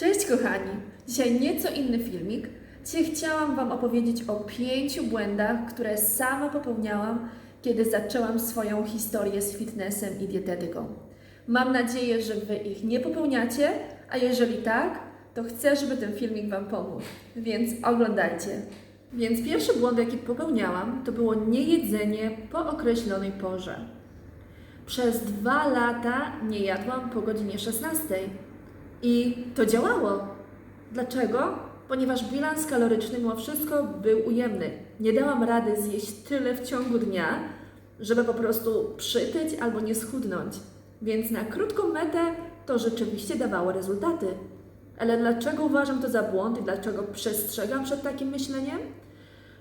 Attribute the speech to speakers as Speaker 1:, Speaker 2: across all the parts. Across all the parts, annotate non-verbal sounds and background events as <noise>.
Speaker 1: Cześć kochani! Dzisiaj nieco inny filmik. Dzisiaj chciałam Wam opowiedzieć o pięciu błędach, które sama popełniałam, kiedy zaczęłam swoją historię z fitnessem i dietetyką. Mam nadzieję, że Wy ich nie popełniacie, a jeżeli tak, to chcę, żeby ten filmik Wam pomógł, więc oglądajcie. Więc pierwszy błąd, jaki popełniałam, to było niejedzenie po określonej porze. Przez dwa lata nie jadłam po godzinie 16 i to działało. Dlaczego? Ponieważ bilans kaloryczny mimo wszystko był ujemny. Nie dałam rady zjeść tyle w ciągu dnia, żeby po prostu przytyć albo nie schudnąć. Więc na krótką metę to rzeczywiście dawało rezultaty. Ale dlaczego uważam to za błąd i dlaczego przestrzegam przed takim myśleniem?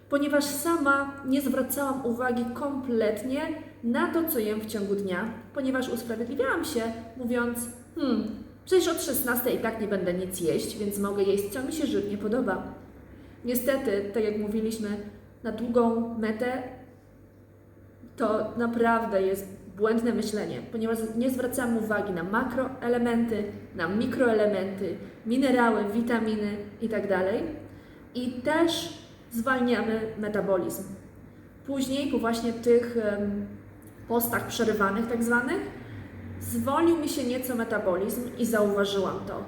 Speaker 1: Ponieważ sama nie zwracałam uwagi kompletnie na to, co jem w ciągu dnia, ponieważ usprawiedliwiałam się, mówiąc: Hmm, przecież od 16 i tak nie będę nic jeść, więc mogę jeść, co mi się żywnie podoba. Niestety, tak jak mówiliśmy, na długą metę to naprawdę jest błędne myślenie, ponieważ nie zwracamy uwagi na makroelementy, na mikroelementy, minerały, witaminy itd. I też zwalniamy metabolizm. Później, po właśnie tych postach przerywanych, tak zwanych, zwolnił mi się nieco metabolizm i zauważyłam to.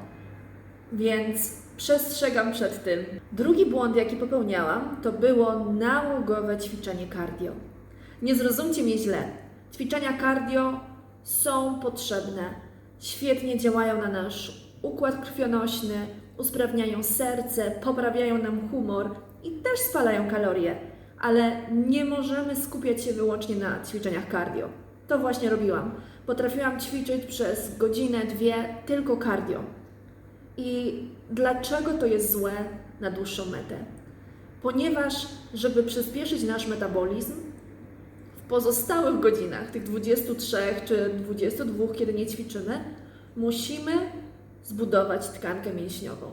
Speaker 1: Więc przestrzegam przed tym. Drugi błąd, jaki popełniałam, to było nałogowe ćwiczenie cardio. Nie zrozumcie mnie źle. Ćwiczenia cardio są potrzebne. Świetnie działają na nasz układ krwionośny, usprawniają serce, poprawiają nam humor i też spalają kalorie, ale nie możemy skupiać się wyłącznie na ćwiczeniach cardio. To właśnie robiłam. Potrafiłam ćwiczyć przez godzinę, dwie tylko cardio. I dlaczego to jest złe na dłuższą metę? Ponieważ, żeby przyspieszyć nasz metabolizm, w pozostałych godzinach, tych 23 czy 22, kiedy nie ćwiczymy, musimy zbudować tkankę mięśniową.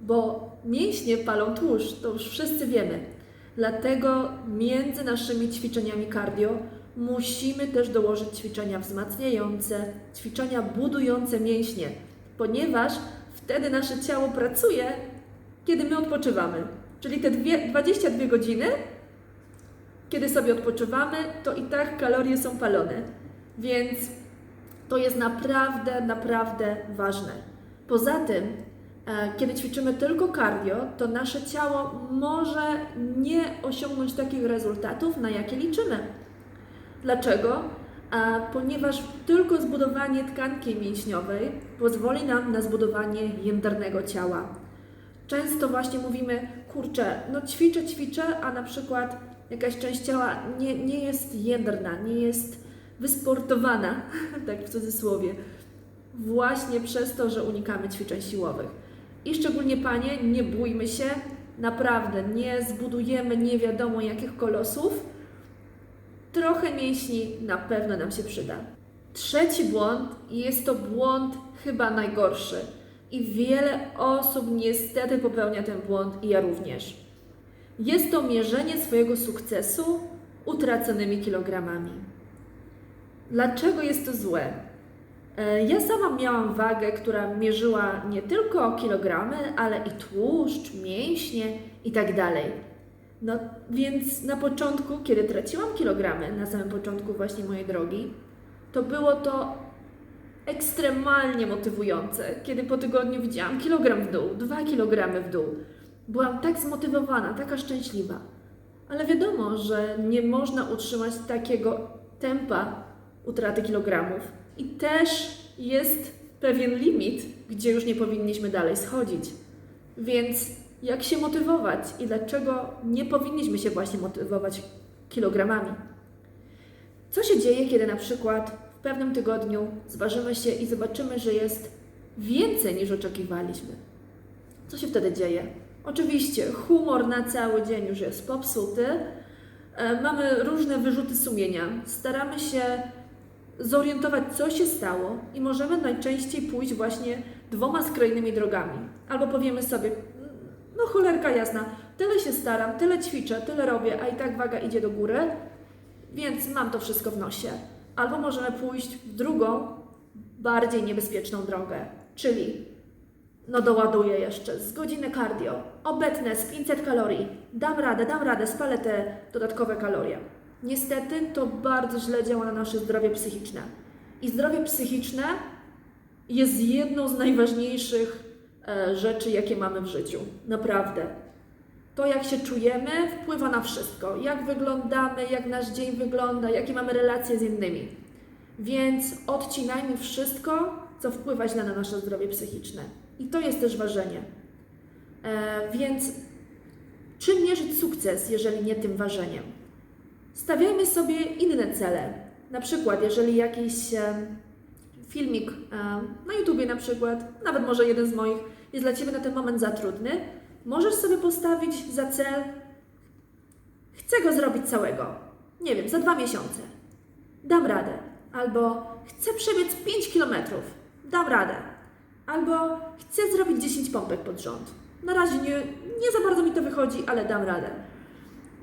Speaker 1: Bo mięśnie palą tłuszcz, to już wszyscy wiemy. Dlatego między naszymi ćwiczeniami cardio musimy też dołożyć ćwiczenia wzmacniające, ćwiczenia budujące mięśnie, ponieważ wtedy nasze ciało pracuje, kiedy my odpoczywamy. Czyli te dwie, 22 godziny, kiedy sobie odpoczywamy, to i tak kalorie są palone. Więc to jest naprawdę, naprawdę ważne. Poza tym, e, kiedy ćwiczymy tylko cardio, to nasze ciało może nie osiągnąć takich rezultatów, na jakie liczymy. Dlaczego? A ponieważ tylko zbudowanie tkanki mięśniowej pozwoli nam na zbudowanie jędrnego ciała. Często właśnie mówimy, kurczę, no ćwiczę, ćwiczę, a na przykład jakaś część ciała nie, nie jest jędrna, nie jest wysportowana, <laughs> tak w cudzysłowie, właśnie przez to, że unikamy ćwiczeń siłowych. I szczególnie panie, nie bójmy się, naprawdę nie zbudujemy nie wiadomo jakich kolosów, trochę mięśni na pewno nam się przyda. Trzeci błąd jest to błąd chyba najgorszy. I wiele osób niestety popełnia ten błąd i ja również. Jest to mierzenie swojego sukcesu utraconymi kilogramami. Dlaczego jest to złe? E, Ja sama miałam wagę, która mierzyła nie tylko kilogramy, ale i tłuszcz, mięśnie i tak. No więc na początku, kiedy traciłam kilogramy, na samym początku właśnie mojej drogi, to było to ekstremalnie motywujące, kiedy po tygodniu widziałam kilogram w dół, dwa kilogramy w dół. Byłam tak zmotywowana, taka szczęśliwa. Ale wiadomo, że nie można utrzymać takiego tempa utraty kilogramów. I też jest pewien limit, gdzie już nie powinniśmy dalej schodzić. Więc jak się motywować i dlaczego nie powinniśmy się właśnie motywować kilogramami? Co się dzieje, kiedy na przykład w pewnym tygodniu zważymy się i zobaczymy, że jest więcej niż oczekiwaliśmy? Co się wtedy dzieje? Oczywiście humor na cały dzień już jest popsuty. E, Mamy różne wyrzuty sumienia. Staramy się zorientować, co się stało, i możemy najczęściej pójść właśnie dwoma skrajnymi drogami. Albo powiemy sobie, no cholerka jasna, tyle się staram, tyle ćwiczę, tyle robię, a i tak waga idzie do góry, więc mam to wszystko w nosie. Albo możemy pójść w drugą, bardziej niebezpieczną drogę, czyli No doładuję jeszcze. Z godziny cardio. Obetnę z 500 kalorii. Dam radę, dam radę, spalę te dodatkowe kalorie. Niestety to bardzo źle działa na nasze zdrowie psychiczne. I zdrowie psychiczne jest jedną z najważniejszych rzeczy, jakie mamy w życiu. Naprawdę. To, jak się czujemy, wpływa na wszystko. Jak wyglądamy, jak nasz dzień wygląda, jakie mamy relacje z innymi. Więc odcinajmy wszystko, co wpływa źle na nasze zdrowie psychiczne. I to jest też ważenie. E, więc czym mierzyć sukces, jeżeli nie tym ważeniem? Stawiajmy sobie inne cele. Na przykład, jeżeli jakiś e, filmik e, na YouTubie na przykład, nawet może jeden z moich, jest dla Ciebie na ten moment za trudny, możesz sobie postawić za cel chcę go zrobić całego. Nie wiem, za dwa miesiące. Dam radę. Albo chcę przebiec 5 kilometrów. Dam radę. Albo chcę zrobić 10 pompek pod rząd. Na razie nie, nie za bardzo mi to wychodzi, ale dam radę.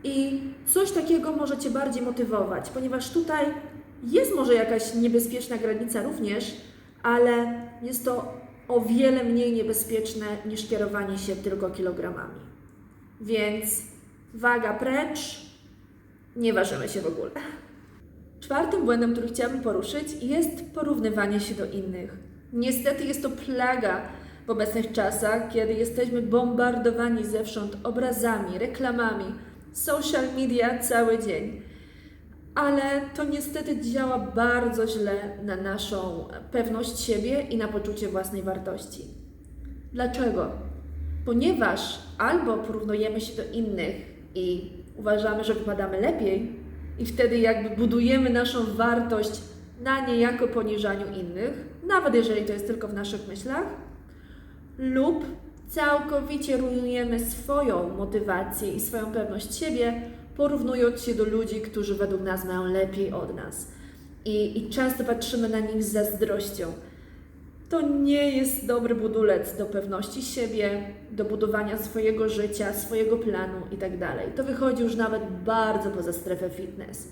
Speaker 1: I coś takiego może Cię bardziej motywować, ponieważ tutaj jest może jakaś niebezpieczna granica również, ale jest to o wiele mniej niebezpieczne niż kierowanie się tylko kilogramami. Więc waga precz, nie ważymy się w ogóle. Czwartym błędem, który chciałabym poruszyć, jest porównywanie się do innych. Niestety jest to plaga w obecnych czasach, kiedy jesteśmy bombardowani zewsząd obrazami, reklamami, social media cały dzień. Ale to niestety działa bardzo źle na naszą pewność siebie i na poczucie własnej wartości. Dlaczego? Ponieważ albo porównujemy się do innych i uważamy, że wypadamy lepiej, i wtedy jakby budujemy naszą wartość na niejako poniżaniu innych, nawet jeżeli to jest tylko w naszych myślach, lub całkowicie rujnujemy swoją motywację i swoją pewność siebie, porównując się do ludzi, którzy według nas mają lepiej od nas. I, I często patrzymy na nich z zazdrością. To nie jest dobry budulec do pewności siebie, do budowania swojego życia, swojego planu itd. To wychodzi już nawet bardzo poza strefę fitness.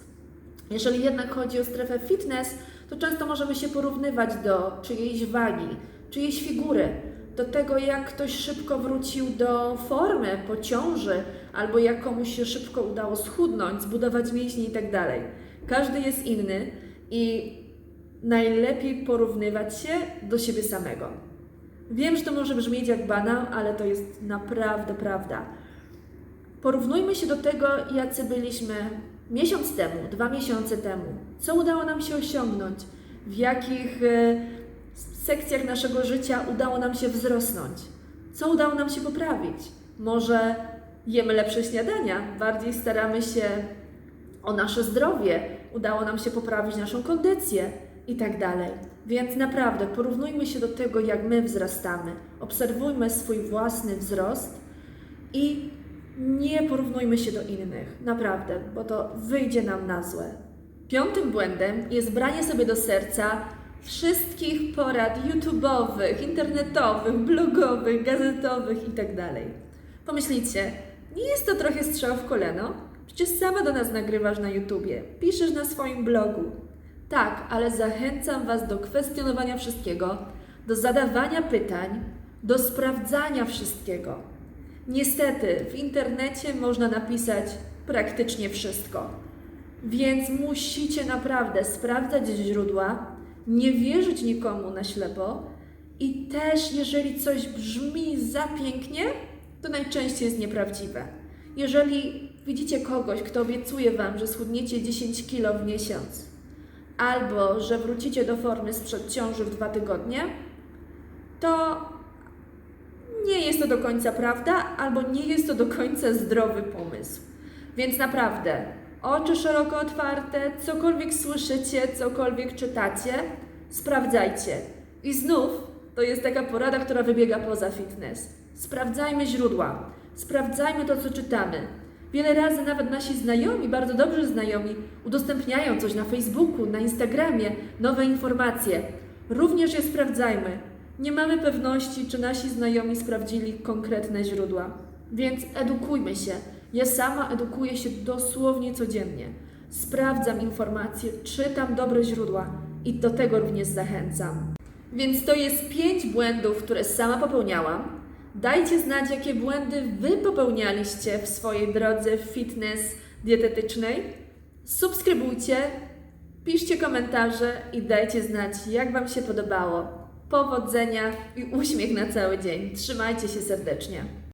Speaker 1: Jeżeli jednak chodzi o strefę fitness, to często możemy się porównywać do czyjejś wagi, czyjejś figury, do tego, jak ktoś szybko wrócił do formy po ciąży, albo jak komuś się szybko udało schudnąć, zbudować mięśnie itd. Każdy jest inny i najlepiej porównywać się do siebie samego. Wiem, że to może brzmieć jak banał, ale to jest naprawdę prawda. Porównujmy się do tego, jacy byliśmy miesiąc temu, dwa miesiące temu. Co udało nam się osiągnąć? W jakich e, sekcjach naszego życia udało nam się wzrosnąć? Co udało nam się poprawić? Może jemy lepsze śniadania, bardziej staramy się o nasze zdrowie, udało nam się poprawić naszą kondycję i tak dalej. Więc naprawdę porównujmy się do tego, jak my wzrastamy. Obserwujmy swój własny wzrost i nie porównujmy się do innych. Naprawdę, bo to wyjdzie nam na złe. Piątym błędem jest branie sobie do serca wszystkich porad YouTube'owych, internetowych, blogowych, gazetowych itd. Pomyślicie, nie jest to trochę strzał w kolano? Przecież sama do nas nagrywasz na YouTubie, piszesz na swoim blogu. Tak, ale zachęcam Was do kwestionowania wszystkiego, do zadawania pytań, do sprawdzania wszystkiego. Niestety, w internecie można napisać praktycznie wszystko. Więc musicie naprawdę sprawdzać źródła, nie wierzyć nikomu na ślepo i też, jeżeli coś brzmi za pięknie, to najczęściej jest nieprawdziwe. Jeżeli widzicie kogoś, kto obiecuje Wam, że schudniecie 10 kilo w miesiąc, albo że wrócicie do formy sprzed ciąży w dwa tygodnie, to nie jest to do końca prawda, albo nie jest to do końca zdrowy pomysł. Więc naprawdę, oczy szeroko otwarte, cokolwiek słyszycie, cokolwiek czytacie, sprawdzajcie. I znów to jest taka porada, która wybiega poza fitness. Sprawdzajmy źródła, sprawdzajmy to, co czytamy. Wiele razy nawet nasi znajomi, bardzo dobrzy znajomi, udostępniają coś na Facebooku, na Instagramie, nowe informacje. Również je sprawdzajmy. Nie mamy pewności, czy nasi znajomi sprawdzili konkretne źródła. Więc edukujmy się. Ja sama edukuję się dosłownie codziennie. Sprawdzam informacje, czytam dobre źródła i do tego również zachęcam. Więc to jest pięć błędów, które sama popełniałam. Dajcie znać, jakie błędy Wy popełnialiście w swojej drodze fitness dietetycznej. Subskrybujcie, piszcie komentarze i dajcie znać, jak Wam się podobało. Powodzenia i uśmiech na cały dzień. Trzymajcie się serdecznie.